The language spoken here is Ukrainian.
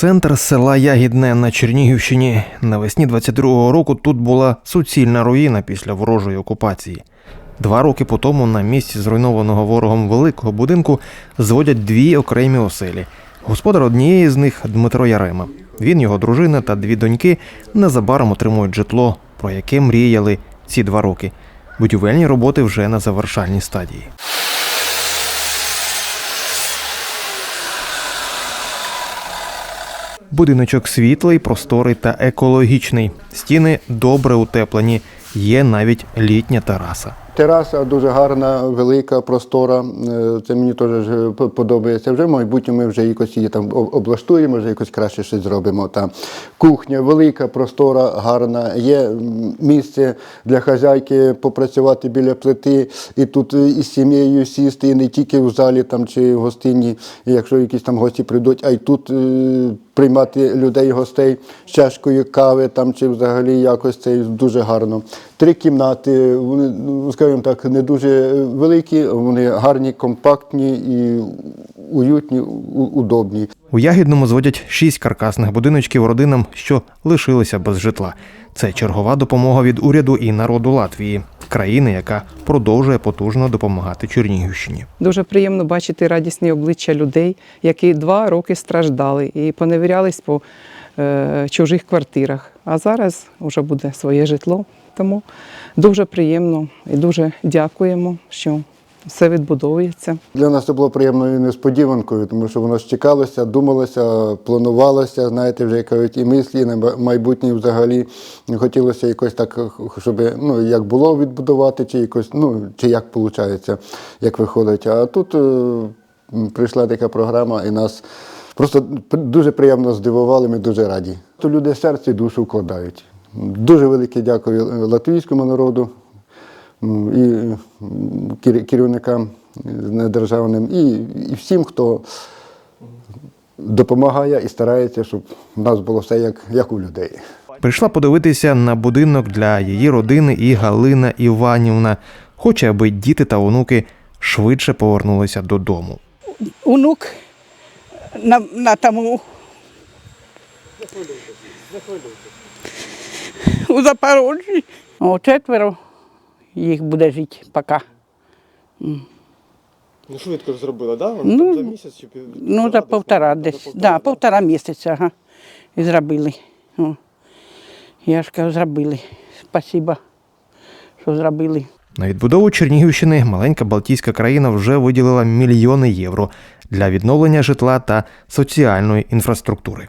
Центр села Ягідне на Чернігівщині. Навесні 22-го року тут була суцільна руїна після ворожої окупації. Два роки по тому на місці зруйнованого ворогом великого будинку зводять дві окремі оселі. Господар однієї з них Дмитро Ярема. Він, його дружина та дві доньки незабаром отримують житло, про яке мріяли ці два роки. Будівельні роботи вже на завершальній стадії. Будиночок світлий, просторий та екологічний. Стіни добре утеплені. Є навіть літня тераса. Тераса дуже гарна, велика, простора. Е, Це мені теж подобається. Вже в майбутньому ми вже якось її там облаштуємо, вже якось краще щось зробимо. Там кухня велика, простора, гарна. Є місце для хазяйки попрацювати біля плити, і тут е, із сім'єю сісти, і не тільки в залі там чи в гостині, якщо якісь там гості прийдуть, а й тут е, приймати людей, гостей з чашкою кави там чи взагалі якось це дуже гарно. Три кімнати, вони, ну, скажімо так, не дуже великі, вони гарні, компактні і уютні, удобні. У Ягідному зводять шість каркасних будиночків родинам, що лишилися без житла. Це чергова допомога від уряду і народу Латвії, країни, яка продовжує потужно допомагати Чернігівщині. Дуже приємно бачити радісні обличчя людей, які два роки страждали і поневірялись по чужих квартирах. А зараз вже буде своє житло. Тому дуже приємно і дуже дякуємо, що все відбудовується. Для нас це було приємною несподіванкою, тому що воно ж чекалося, думалося, планувалося, знаєте, вже кажуть, і мислі на майбутнє взагалі хотілося якось так, щоб ну, як було відбудувати, чи якось, ну, чи як виходить, як виходить. А тут е, прийшла така програма і нас просто дуже приємно здивували, ми дуже раді. То люди серце і душу вкладають. Дуже велике дякую латвійському народу, і керівникам недержавним, і, і всім, хто допомагає і старається, щоб у нас було все як, як у людей. Прийшла подивитися на будинок для її родини і Галина Іванівна. Хоче, аби діти та онуки швидше повернулися додому. онук на, на тому. У Запорожжі. О, четверо їх буде жити поки. Ну швидко ж зробила, да? Вона Ну, за місяць чи пів? Ну, за півтора десь. Да, півтора місяця, ага. І зробили. О. Я ж кажу, зробили. Спасибо, що зробили. На відбудову Чернігівщини маленька Балтійська країна вже виділила мільйони євро для відновлення житла та соціальної інфраструктури.